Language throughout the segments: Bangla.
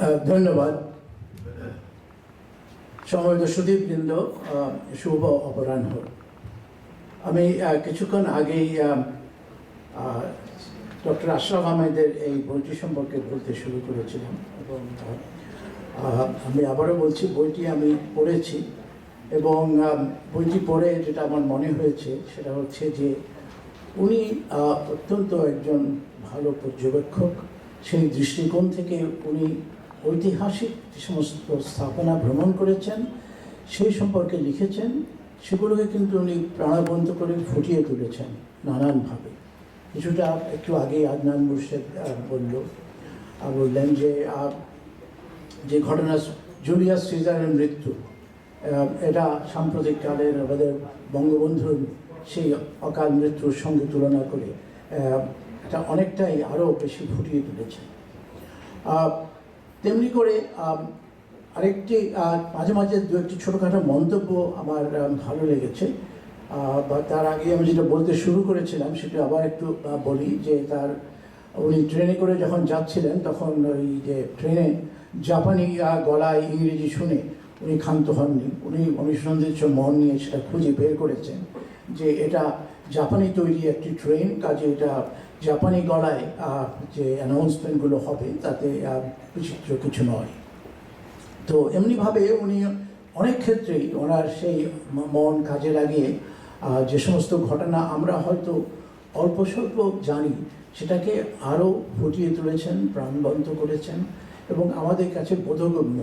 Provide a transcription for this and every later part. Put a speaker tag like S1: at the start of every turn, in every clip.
S1: ধন্যবাদ। সমবেত সুদীপবৃন্দ আহ, শুভ অপরাহ্ন। আমি কিছুক্ষণ আগেই ডক্টর আশরাফ আহমেদের এই বইটি সম্পর্কে বলতে শুরু করেছিলাম এবং আমি আবারও বলছি বইটি আমি পড়েছি এবং বইটি পড়ে যেটা আমার মনে হয়েছে সেটা হচ্ছে যে উনি অত্যন্ত একজন ভালো পর্যবেক্ষক। সেই দৃষ্টিকোণ থেকে উনি ঐতিহাসিক যে সমস্ত স্থাপনা ভ্রমণ করেছেন, সেই সম্পর্কে লিখেছেন, সেগুলোকে কিন্তু উনি প্রাণবন্ত করে ফুটিয়ে তুলেছেন নানানভাবে। কিছুটা একটু আগে আদনান মুর্শেদ বলল বললেন যে যে ঘটনা, জুলিয়াস সিজারের মৃত্যু এটা সাম্প্রতিক কালের আমাদের বঙ্গবন্ধুর সেই অকাল মৃত্যুর সঙ্গে তুলনা করে এটা অনেকটাই আরও বেশি ফুটিয়ে তুলেছে। তেমনি করে আরেকটি মাঝে মাঝে দু একটি ছোটোখাটো মন্তব্য আমার ভালো লেগেছে। বা তার আগে আমি যেটা বলতে শুরু করেছিলাম সেটা আবার একটু বলি যে তার, উনি ট্রেনে করে যখন যাচ্ছিলেন তখন ওই যে ট্রেনে জাপানি গলায় ইংরেজি শুনে উনি ক্ষান্ত হননি। উনি অনুসন্ধিত মন নিয়ে সেটা খুঁজে বের করেছেন যে এটা জাপানি তৈরি একটি ট্রেন, কাজে এটা জাপানি গলায় যে অ্যানাউন্সমেন্টগুলো হবে, তাতে বিচিত্র কিছু নয়। তো এমনিভাবে উনি অনেক ক্ষেত্রেই ওনার সেই মন কাজে লাগিয়ে যে সমস্ত ঘটনা আমরা হয়তো অল্প স্বল্প জানি, সেটাকে আরও ফুটিয়ে তুলেছেন, প্রাণবন্ত করেছেন এবং আমাদের কাছে বোধগম্য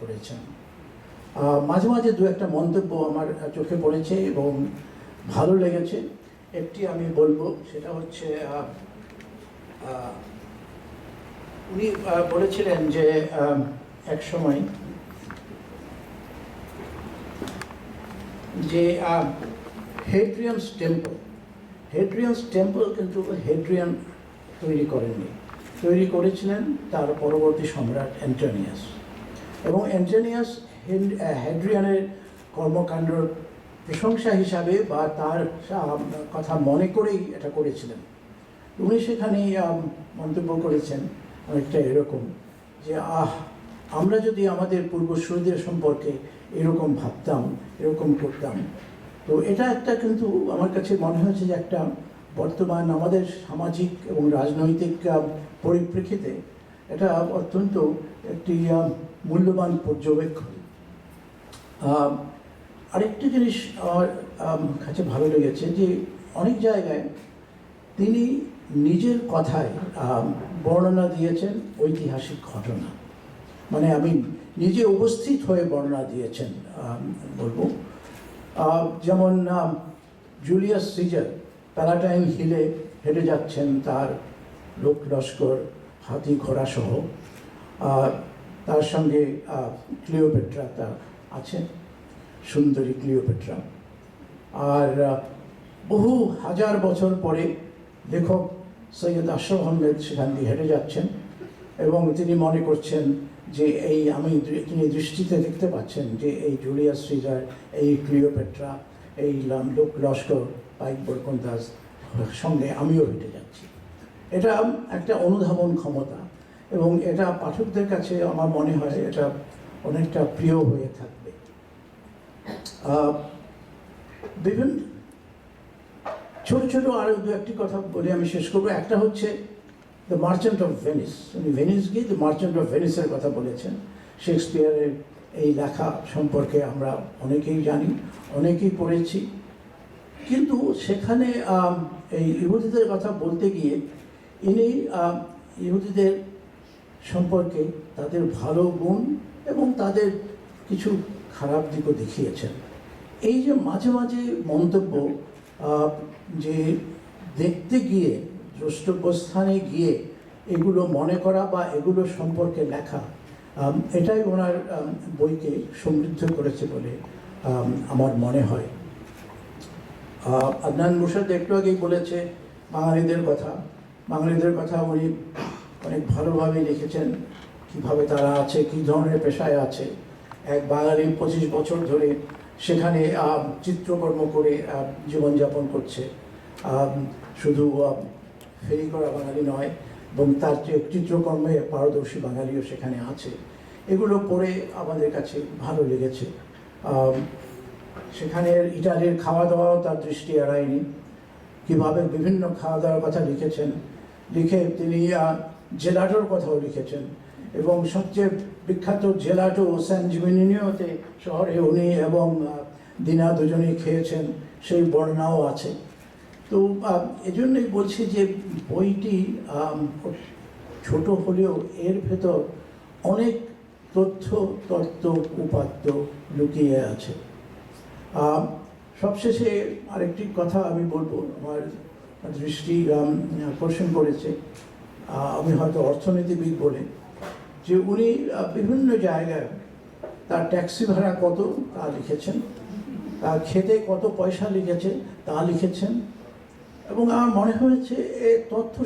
S1: করেছেন। মাঝে মাঝে দু একটা মন্তব্য আমার চোখে পড়েছে এবং ভালো লেগেছে। একটি আমি বলব, সেটা হচ্ছে উনি বলেছিলেন যে এক সময় যে হেড্রিয়ানস টেম্পল হেড্রিয়ানস টেম্পল কিন্তু হেড্রিয়ান তৈরি করেননি। তৈরি করেছিলেন তার পরবর্তী সম্রাট অ্যান্টোনিয়াস এবং অ্যান্টোনিয়াস হেড্রিয়ানের কর্মকাণ্ডর প্রশংসা হিসাবে বা তার কথা মনে করেই এটা করেছিলেন। উনি সেখানে মন্তব্য করেছেন অনেকটা এরকম যে, আহ, আমরা যদি আমাদের পূর্বসূরীদের সম্পর্কে এরকম ভাবতাম, এরকম করতাম। তো এটা একটা কিন্তু আমার কাছে মনে হয়েছে যে একটা বর্তমান আমাদের সামাজিক এবং রাজনৈতিক পরিপ্রেক্ষিতে এটা অত্যন্ত একটি মূল্যবান পর্যবেক্ষণ। আরেকটি জিনিস আমার কাছে ভালো লেগেছে যে অনেক জায়গায় তিনি নিজের কথায় বর্ণনা দিয়েছেন ঐতিহাসিক ঘটনা। মানে আমি নিজে উপস্থিত হয়ে বর্ণনা দিয়েছেন বলব। যেমন জুলিয়াস সিজার প্যারাটাইম হিলে হেঁটে যাচ্ছেন তার লোক লস্কর, হাতি ঘোড়াসহ তার সঙ্গে ক্লিওপেট্রা তার আছেন। সুন্দরী ক্লিওপেট্রা। আর বহু হাজার বছর পরে লেখক সৈয়দ আশরফ আহমেদ সেখান দিয়ে হেঁটে যাচ্ছেন এবং তিনি মনে করছেন যে এই আমি তিনি দৃষ্টিতে দেখতে পাচ্ছেন যে এই জুলিয়াস সিজার এই ক্লিওপেট্রা এই লোক লস্কর পাইক বরকন্দাস সঙ্গে আমিও হেঁটে যাচ্ছি। এটা একটা অনুধাবন ক্ষমতা এবং এটা পাঠকদের কাছে আমার মনে হয় এটা অনেকটা প্রিয় হয়ে আহ, বিভিন্ন ছোট ছোট আরও দু একটি কথা বলে, আমি শেষ করব। একটা হচ্ছে দ্য মার্চেন্ট অফ ভেনিস উনি ভেনিস গিয়ে দ্য মার্চেন্ট অফ ভেনিসের কথা বলেছেন। শেক্সপিয়ারের এই লেখা সম্পর্কে আমরা অনেকেই জানি, অনেকেই পড়েছি। কিন্তু সেখানে এই ইহুদিদের কথা বলতে গিয়ে ইনি ইহুদিদের সম্পর্কে তাদের ভালো গুণ এবং তাদের কিছু খারাপ দিকও দেখিয়েছেন। এই যে মাঝে মাঝে মন্তব্য যে দেখতে গিয়ে, দ্রষ্টব্যস্থানে গিয়ে এগুলো মনে করা বা এগুলো সম্পর্কে লেখা এটাই ওনার বইকে সমৃদ্ধ করেছে বলে আমার মনে হয়। আদনান মুর্শাদ একটু আগেই বলেছে বাঙালিদের কথা। বাঙালিদের কথা উনি অনেক ভালোভাবে লিখেছেন, কীভাবে তারা আছে, কী ধরনের পেশায় আছে। এক বাঙালি পঁচিশ বছর ধরে সেখানে চিত্রকর্ম করে জীবনযাপন করছে। শুধু ফেরি করা বাঙালি নয়, এবং তার চিত্রকর্মে পারদর্শী বাঙালিও সেখানে আছে। এগুলো পড়ে আমাদের কাছে ভালো লেগেছে। সেখানের ইটালির খাওয়া দাওয়াও তার দৃষ্টি এড়ায়নি। কীভাবে বিভিন্ন খাওয়া দাওয়ার কথা লিখেছেন, লিখে তিনি জেলাটোর কথাও লিখেছেন। এবং সবচেয়ে বিখ্যাত জেলাটো স্যান জিমিনিওতে শহরে উনি এবং দিনা দুজনেই খেয়েছেন, সেই বর্ণনাও আছে। তো এজন্যই বলছি যে বইটি ছোট হলেও এর ভেতর অনেক তথ্য, তত্ত্ব, উপাত্ত লুকিয়ে আছে। সবশেষে আরেকটি কথা আমি বলব, আমার দৃষ্টি আকর্ষণ করেছে। আমি হয়তো অর্থনীতিবিদ বলে যে উনি বিভিন্ন জায়গায় তার ট্যাক্সি ভাড়া কত তা লিখেছেন, তার খেতে কত পয়সা লিখেছে তা লিখেছেন। এবং আমার মনে হয়েছে এ তথ্য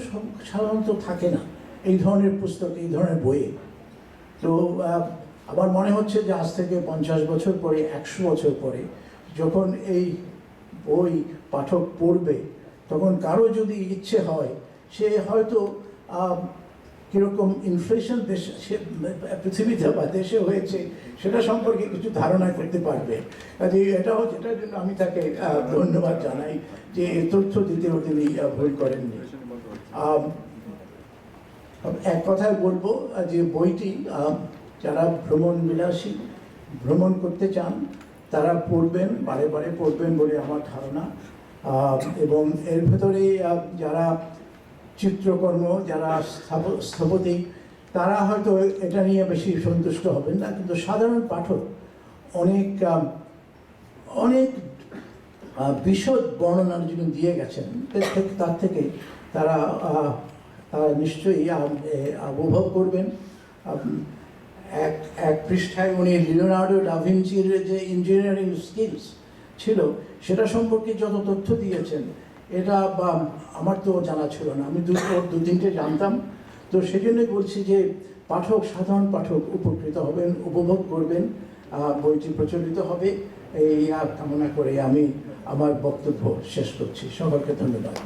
S1: সাধারণত থাকে না, এই ধরনের পুস্তক, এই ধরনের বইয়ে তো আমার মনে হচ্ছে যে আজ থেকে পঞ্চাশ বছর পরে, একশো বছর পরে যখন এই বই পাঠক পড়বে, তখন কারও যদি ইচ্ছে হয়, সে হয়তো কীরকম ইনফ্লেশন দেশে পৃথিবীতে বা দেশে হয়েছে, সেটা সম্পর্কে কিছু ধারণা করতে পারবে। কাজে এটাও এটার জন্য আমি তাকে ধন্যবাদ জানাই যে তথ্য দিতেও তিনি ভুল করেননি। এক কথায় বলব যে বইটি যারা ভ্রমণ বিলাসী, ভ্রমণ করতে চান, তারা পড়বেন, বারে বারে পড়বেন বলে আমার ধারণা। এবং এর ভেতরে যারা চিত্রকর্ম যারা স্থাপ- স্থপতি, তারা হয়তো এটা নিয়ে বেশি সন্তুষ্ট হবেন না। কিন্তু সাধারণ পাঠক অনেক অনেক বিশদ বর্ণনা যিনি দিয়ে গেছেন তার থেকে তারা তারা নিশ্চয়ই উপভোগ করবেন। এক এক পৃষ্ঠায় উনি লিওনার্ডো ডাভিনচির যে ইঞ্জিনিয়ারিং স্কিলস ছিল, সেটা সম্পর্কে যত তথ্য দিয়েছেন এটা বা আমার তো জানা ছিল না। আমি দুটো, দু তিনটে জানতাম। তো সেজন্যই বলছি যে পাঠক, সাধারণ পাঠক উপকৃত হবেন, উপভোগ করবেন বইটি প্রচলিত হবে। এই আর কামনা করে আমি আমার বক্তব্য শেষ করছি। সকলকে ধন্যবাদ।